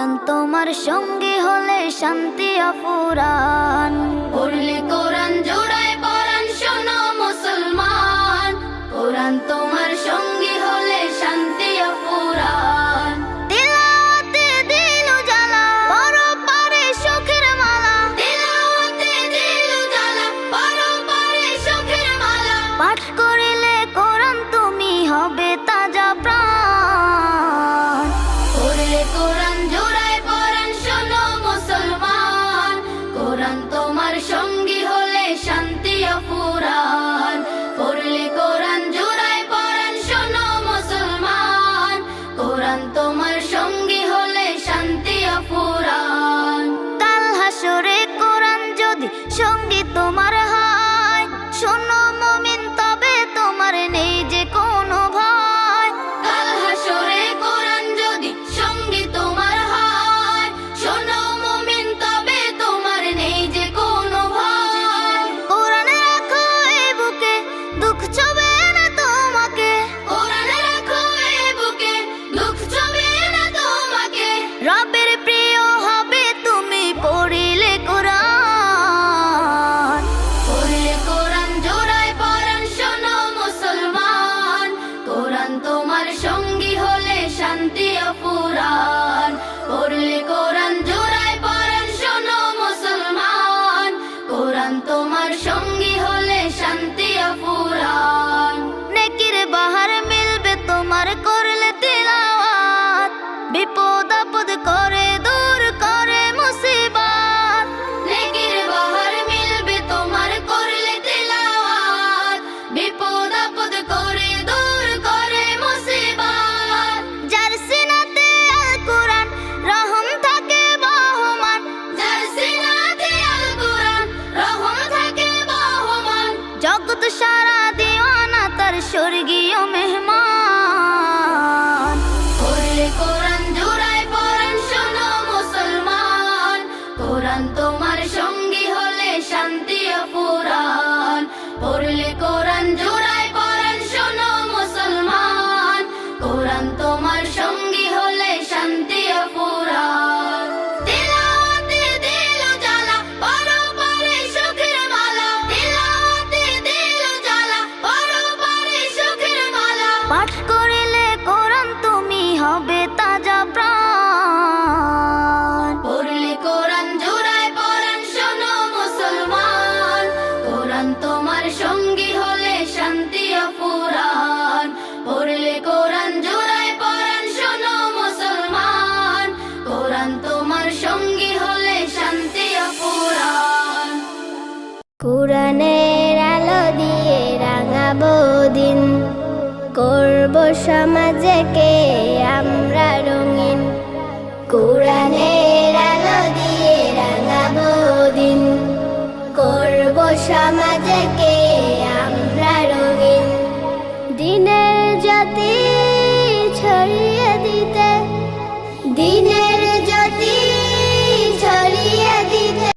কোরআন তোমার সঙ্গে হলে শান্তি অপুরান পড়লে কোরআন জোড়ায় পড়ান শোনো মুসলমান। কোরআন তোমার 生。তোমার সঙ্গী হলে শান্তি অফুরান নেকির বাহার মিলবে তোমার করলে স্বর্গীয় মেহমান। পড়লে কোরআন জুড়াই পরাণ শোনো মুসলমান। কোরআন তোমার সঙ্গী হলে শান্তি অপুরাণ পড়লে কোরআন জুড়াই পরাণ শোনো মুসলমান। কোরআন তোমার সঙ্গী হলে শান্তি অপুরাণ কুরনের আলো দিয়ে রাঙাবো দিন। করব সমাজকে আমরা রঙিন। কুরনের আলো দিয়ে রাঙাবো দিন। করব সমাজকে আমরা রঙিন। দিনের জাতি ছড়িয়ে দিতে দিনে